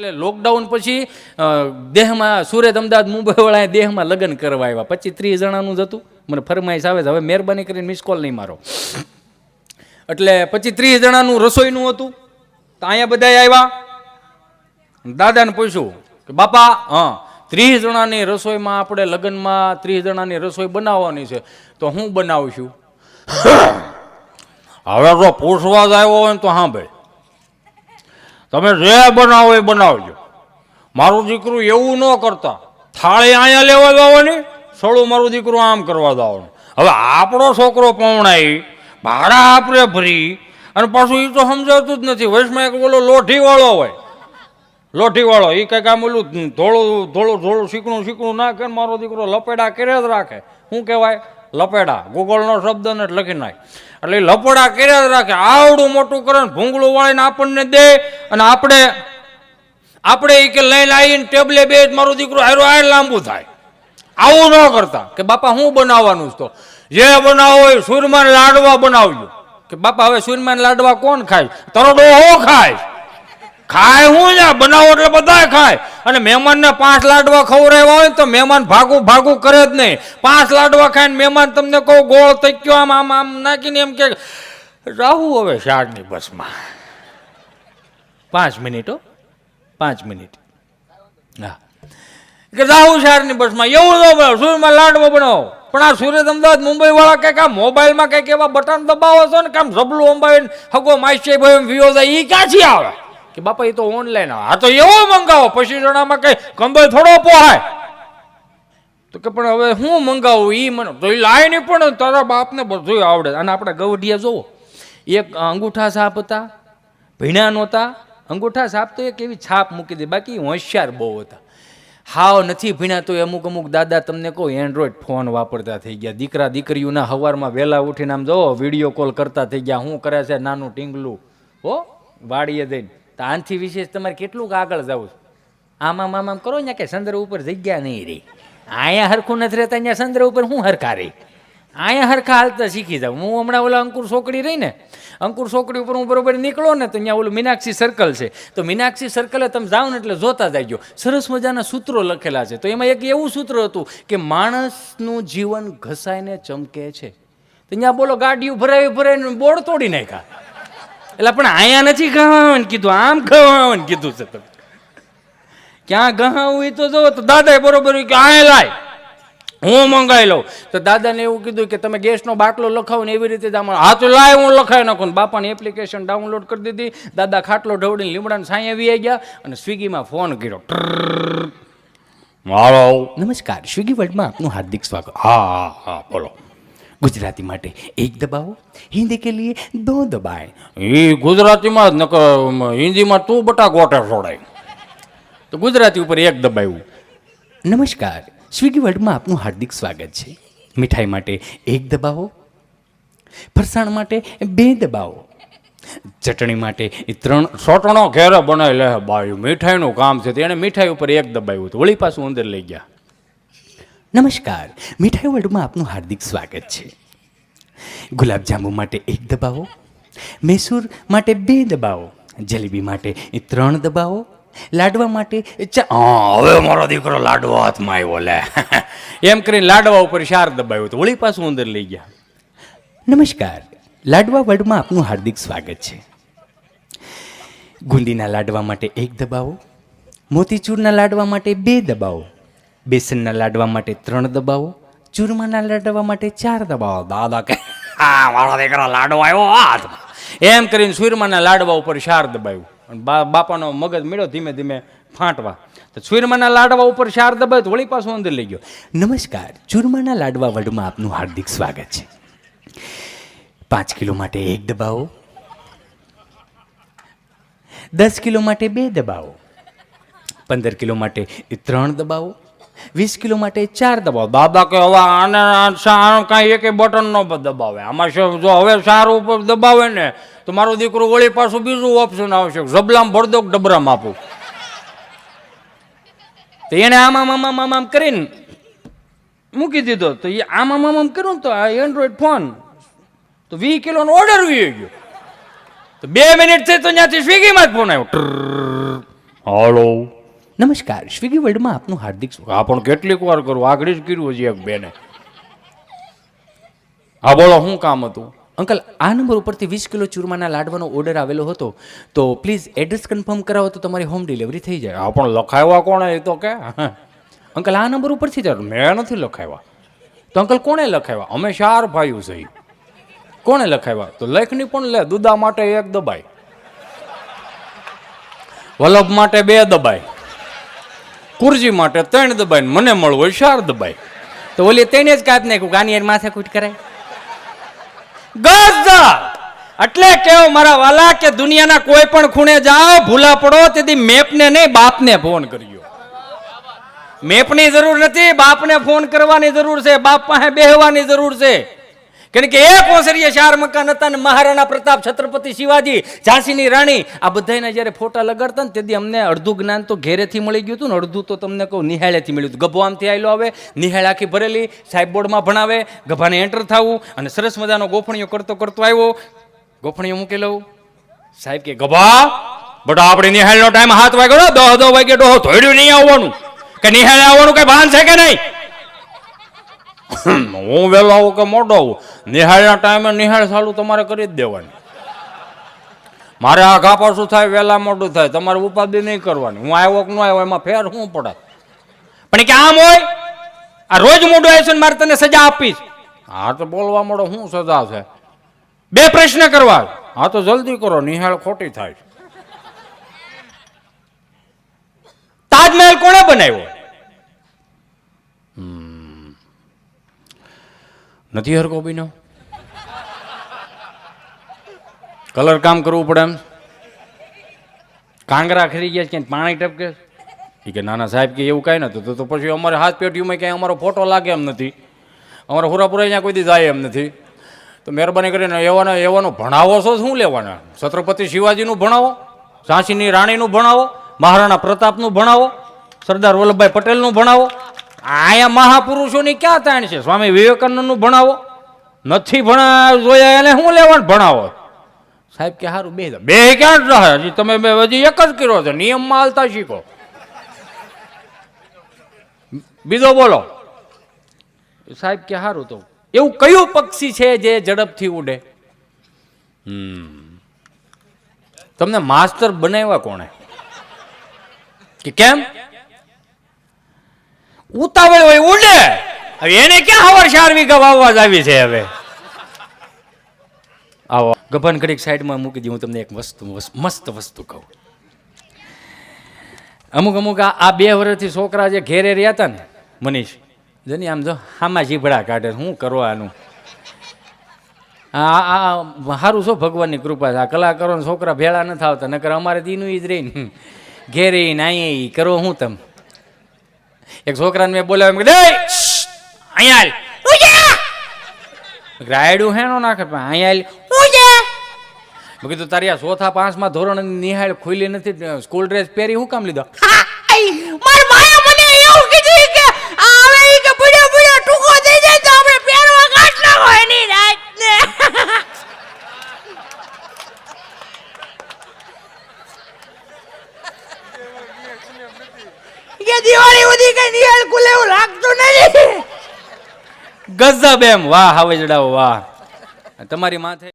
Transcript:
એટલે લોકડાઉન પછી દેહમાં સુરત, અમદાવાદ, મુંબઈવાળાએ દેહમાં લગ્ન કરવા આવ્યા. પચીસ ત્રીસ જણાનું જ હતું. મને ફરમાઈશ આવે છે, હવે મહેરબાની કરીને મિસ કોલ નહીં મારો. એટલે પછી ત્રીસ જણાનું રસોઈનું હતું. તો અહીંયા બધા આવ્યા. દાદાને પૂછ્યું કે, બાપા, હા, ત્રીસ જણાની રસોઈમાં આપણે લગ્નમાં ત્રીસ જણાની રસોઈ બનાવવાની છે. તો હું બનાવશું હવે તો પૂછવા જ આવ્યો હોય તો હા ભાઈ તમે જે બનાવો એ બનાવજો. મારું દીકરું એવું ન કરતા. થાળી અહીંયા લેવા જવાની, સળું મારું દીકરું આમ કરવા જવાનું. હવે આપણો છોકરો પહોણાઈ ભાડા આપણે ભરી, અને પાછું એ તો સમજાવતું જ નથી. વયસમાં એક બોલો લોઠીવાળો હોય. લોઠીવાળો એ કંઈક આમ ઓલું ધોળું ધોળું ધોળું શીકણું શીકણું નાખે મારો દીકરો લપેડા કરે જ રાખે. શું કહેવાય? લપેડા. ગૂગલનો શબ્દ ને લખી નાખ. એટલે એ લપેડા કર્યા રાખે. આવડું મોટું કરે ભૂંગળું વાળીને આપણને દે અને આપણે આપણે એ કે લઈને આવીને ટેબલે બે મારું દીકરો હારો આ લાંબુ થાય. આવું ન કરતા. કે બાપા હું બનાવવાનું તો? જે બનાવો હોય સુરમાન લાડવા બનાવજો. કે બાપા હવે સુરમાન લાડવા કોણ ખાય? તારો ડોહો ખાય. ખાય હું ને બનાવો એટલે બધા ખાય. અને મહેમાનને પાંચ લાડવા ખવડાવ્યા હોય તો મહેમાન ભાગું ભાગું કરે જ નહીં. પાંચ લાડવા ખાઈને મહેમાન તમને કહું, ગોળ તક્યો આમ આમ આમ નાખીને એમ કે, રાહુ હવે શાળની બસમાં. પાંચ મિનિટ હો. પાંચ મિનિટ. હા. કે રાહુ શાળની બસમાં. એવું ન બનાવો. સુરમાં લાડવો બનાવો. પણ આ સુરત અમદાવાદ મુંબઈ વાળા કંઈક આ મોબાઈલમાં કંઈક એવા બટન દબાવો છો ને કામ ઝબલું અંબાવીને હગો માઇસે ભાઈ વિયો એ ક્યાંથી આવે? કે બાપા એ તો ઓનલાઈન હા તો એવો મંગાવો. પછી જણામાં કઈ કંબલ થોડો પોહાય. તો કે, પણ હવે હું મંગાવું? એ મને તો એ લાય પણ તારા બાપને બધું આવડે. અને આપણા ગવઢિયા જોવો. એક અંગૂઠા સાપ હતા ભીણા નહોતા. અંગૂઠા સાપ તો એક એવી છાપ મૂકી દે. બાકી હોશિયાર બહુ હતા. હાવ નથી ભીણા તો અમુક અમુક દાદા તમને કહો એન્ડ્રોઈડ ફોન વાપરતા થઈ ગયા. દીકરા દીકરીઓના હવારમાં વહેલા ઉઠીને આમ જો વીડિયો કોલ કરતા થઈ ગયા. શું કરે છે? નાનું ટીંગલું. હો? વાડીએ જઈને. તો આનથી વિશેષ તમારે કેટલુંક આગળ જવું? આમ આમ આમ આમ કરો ને કે સંદર ઉપર જગ્યા નહીં રહી. અહીંયા હરખું નથી રહેતા, અહીંયા સંદર ઉપર હું હરખા રહી? અહીંયા હરખા હાલતા શીખી જાઉં. હું હમણાં ઓલા અંકુર છોકરી રહી ને, અંકુર છોકરી ઉપર હું બરોબર નીકળો ને, તો અહીંયા ઓલું મીનાક્ષી સર્કલ છે. તો મીનાક્ષી સર્કલે તમે જાઓ ને એટલે જોતા જાયજો. સરસ મજાના સૂત્રો લખેલા છે. તો એમાં એક એવું સૂત્ર હતું કે માણસનું જીવન ઘસાઈને ચમકે છે. તો અહીંયા બોલો ગાડીઓ ભરાવી ભરાઈને બોર્ડ તોડી નાખ્યા. એટલે પણ અહીંયા નથી ગવાવાનું કીધું આમ ગવાવાનું કીધું છે તમે. ક્યાં ગહાવું એ તો જો તો દાદાએ બરોબર કે આ લાય હું મંગાવી લઉં. તો દાદાને એવું કીધું કે તમે ગેસનો બાટલો લખાવો ને એવી રીતે જ આમાં. હા તો લાય હું લખાવી નાખું. બાપાની એપ્લિકેશન ડાઉનલોડ કરી દીધી. દાદા ખાટલો ઢવડીને લીમડાને સાંઈ આવી ગયા અને સ્વિગીમાં ફોન કર્યો. મારો નમસ્કાર સ્વિગી વર્લ્ડમાં આપનું હાર્દિક સ્વાગત. હા હા હા બોલો. ગુજરાતી માટે. એક દબાવો હિન્દી કે લીએ દો દબાય. એ ગુજરાતીમાં નક હિન્દીમાં તું બટા ગોટા છોડાય. તો ગુજરાતી ઉપર એક દબાવ્યું નમસ્કાર સ્વીગી વર્લ્ડમાં આપનું હાર્દિક સ્વાગત છે. મીઠાઈ માટે એક દબાવો ફરસાણ માટે બે દબાવો ચટણી માટે એ ત્રણ સોટણો ઘેરો બનાવી લે બાયું. મીઠાઈનું કામ છે તેણે મીઠાઈ ઉપર એક દબાવ્યું હતું. વળી પાછું અંદર લઈ ગયા. નમસ્કાર. મીઠાઈ વર્લ્ડમાં આપનું હાર્દિક સ્વાગત છે. ગુલાબજાંબુ માટે એક દબાવો. મૈસૂર માટે બે દબાવો. જલેબી માટે ત્રણ દબાવો. લાડવા માટે હવે મારો દીકરો લાડવા હાથમાં આવ્યો લે. એમ કરીને લાડવા ઉપર શાર દબાવ્યો તો વળી પાછું અંદર લઈ ગયા. નમસ્કાર. લાડવા વર્લ્ડમાં આપનું હાર્દિક સ્વાગત છે. ગુંદીના લાડવા માટે એક દબાવો. મોતીચૂરના લાડવા માટે બે દબાવો. બેસનના લાડવા માટે ત્રણ દબાવો, ચૂરમાના લાડવા માટે ચાર દબાવો. દાદા કે હા, મારો દીકરા લાડવા આવ્યો હાથમાં. એમ કરીને સુરમાના લાડવા ઉપર ચાર દબાવ્યું અને બાપાનો મગજ મેળો ધીમે ધીમે ફાંટવા. તો સુરમાના લાડવા ઉપર ચાર દબાય તો વળી પાછું અંદર લઈ ગયો. નમસ્કાર, ચૂરમાના લાડવા વડમાં આપનું હાર્દિક સ્વાગત છે. પાંચ કિલો માટે એક દબાવો. દસ કિલો માટે બે દબાવો. પંદર કિલો માટે ત્રણ દબાવો. વીસ કિલો માટે ચાર દબાવ. બાબા કે હવે આને કાંઈ એક બટન ન દબાવે. આમાં શું જો હવે સારું ઉપર દબાવે ને, તો મારો દીકરો વળી પાછું બીજું ઓપ્શન આવશે. જબલામ ભરદો કે ડબરામાં આપું. તો એને આમ આમ આમ કરીને મૂકી દીધો. તો એ આમ આમ આમ કર્યું તો આ એન્ડ્રોઈડ ફોન તો વીસ કિલોનો ઓર્ડર વી ગયો. તો બે મિનિટ થઈ તો ત્યાંથી સ્વિગીમાં જ ફોન આવ્યો. હાલો. નમસ્કાર સ્વિગી વર્લ્ડમાં આપનું હાર્દિક આ પણ કેટલીક વાર કરું આગળ જ કર્યું છે એક બેને. હા બોલો શું કામ હતું? અંકલ આ નંબર ઉપરથી વીસ કિલો ચૂરમાના લાડવાનો ઓર્ડર આવેલો હતો તો પ્લીઝ એડ્રેસ કન્ફર્મ કરાવો તો તમારી હોમ ડિલિવરી થઈ જાય. આ પણ લખાવ્યા કોણે એ તો કે? અંકલ આ નંબર ઉપરથી જ મેં નથી લખાવ્યા. તો અંકલ કોણે લખાવ્યા? અમે ચાર ભાઈઓ સહી કોણે લખાવ્યા? તો લેખની પણ લે દુદા માટે એક દબાય. વલ્લભ માટે બે દબાય. કુરજી માટે ત્રણ દબાય મને મળવું હોય ચાર દબાય. તો ઓલી તેને જ કાપ નાખ્યું, ગાની યાર માથે કૂટ કરાય. ગજા એટલે કેવો મારા વાલા કે દુનિયાના કોઈ પણ ખૂણે જાઓ, ભૂલા પડો, તેથી મેપને નહીં, બાપને ફોન કર્યો. મેપની જરૂર નથી, બાપને ફોન કરવાની જરૂર છે, બાપ પાસે બેહવાની જરૂર છે. કેમ કે એક ઓસરીએ ચાર મકાન હતા ને મહારાણા પ્રતાપ, છત્રપતિ શિવાજી, ઝાંસીની રાણી, આ બધાના જ્યારે ફોટા લગાડતા ને તેથી અમને અડધું જ્ઞાન તો ઘેરેથી મળી ગયું હતું ને અડધું તો તમને કહું નિહાળેથી મળ્યું હતું. ગભો આમથી આવેલો આવે, નિહાળ આખી ભરેલી, સાહેબ બોર્ડમાં ભણાવે, ગભાને એન્ટર થવું અને સરસ મજાનો ગોફણીઓ કરતો કરતો આવ્યો. ગોફણીઓ મૂકી લઉં. સાહેબ કે, ગભા, બટ આપણે નિહાળનો ટાઈમ હાથ વાગ્યો દહ દહ વાગે ડોહો ધોડ્યું નહીં આવવાનું. કે નિહાળ આવવાનું કઈ ભાન છે કે નહીં? હું વહેલો આવું કે મોડો આવું નિહાળના ટાઈમે નિહાળ ચાલુ તમારે કરી જ દેવાની. મારે આ ઘા શું થાય? વહેલા મોડું થાય. તમારે ઉપાધિ નહીં કરવાની. હું આવ્યો કે ન આવ્યો, એમાં ફેર શું પડે? પણ કે આમ હોય? આ રોજ મોઢું આવશે ને મારે તને સજા આપીશ. હા, તો બોલવા મળો, શું સજા છે? બે પ્રશ્ન કરવા. હા, તો જલ્દી કરો, નિહાળ ખોટી થાય તાજમહેલ કોણે બનાવ્યો હમ. નથી હરકો બીનો? કલર કામ કરવું પડે એમ? કાંગરા ખરી ગયા છે કે પાણી ટપકે? એ કે નાના સાહેબ કે એવું કાંઈ નતું તો તો પછી અમારે હાથ પેટીઓમાં ક્યાંય અમારો ફોટો લાગે એમ નથી. અમારે હુરાપુરા અહીંયા કોઈ દી જાય એમ નથી. તો મહેરબાની કરીને એવાનો એવાનો ભણાવો છો, શું લેવાના? છત્રપતિ શિવાજીનું ભણાવો, ઝાંસીની રાણીનું ભણાવો, મહારાણા પ્રતાપનું ભણાવો, સરદાર વલ્લભભાઈ પટેલનું ભણાવો અહીંયા મહાપુરુષોની ક્યાં તાણ છે? સ્વામી વિવેકાનંદનું ભણાવો. નથી ભણા જોયા એને શું લેવાનું ભણાવો? સાહેબ કે સારું બે બે ક્યાં જ રહે? હજી તમે બે, હજી એક જ કર્યો છે. નિયમમાં હાલતા શીખો. બીજો બોલો. સાહેબ કે સારું તો. એવું કયું પક્ષી છે જે ઝડપથી ઉડે. તમને માસ્ટર બનાવ્યા કોણે? કે કેમ? ઉતાવળ હોય ઉડે. હવે એને ક્યાં હવાર શારવી ગવાવવા વાવવા જ આવી છે હવે? આવો. ગભન ઘડીક સાઈડમાં મૂકી દઉં, હું તમને એક વસ્તુ મસ્ત વસ્તુ કહું. અમુક અમુક આ બે વર્ષથી છોકરા જે ઘેરે રહ્યા હતા ને, મનીષ, જની આમ જો હામાં જીભડા કાઢે શું કરવાનું? આ આ સારું છો ભગવાનની કૃપા છે આ કલાકારોને છોકરા ભેળા નથી આવતા, નકર અમારે દીનું જ રહીને ઘેરે ઈને અહીંયા ઈ કરો હું તમ? એક છોકરાને મેં બોલાવ્યો મેં કીધું, "એય, શ્શ, અહીંયા હાલ." રાયડું હેનો નાખે પણ અહીંયા. મેં કીધું તારી આ ચોથા પાંચમા ધોરણ નિહાળ ખુલ્લી નથી સ્કૂલ ડ્રેસ પહેરી હું કામ લીધો મારા ભાઈએ મને એવું કીધું કે આ હવે ઈ કે બુડો બુડો ટૂંકો થઈ જાય તો આપણે પહેરવા કાઢ નાખો એની રાતને કે દિવાળી સુધી કઈ નિહાળ ખુલે એવું લાગતું નથી. ગજબ એમ. વાહ હવે જડાવો વાહ. તમારી માથે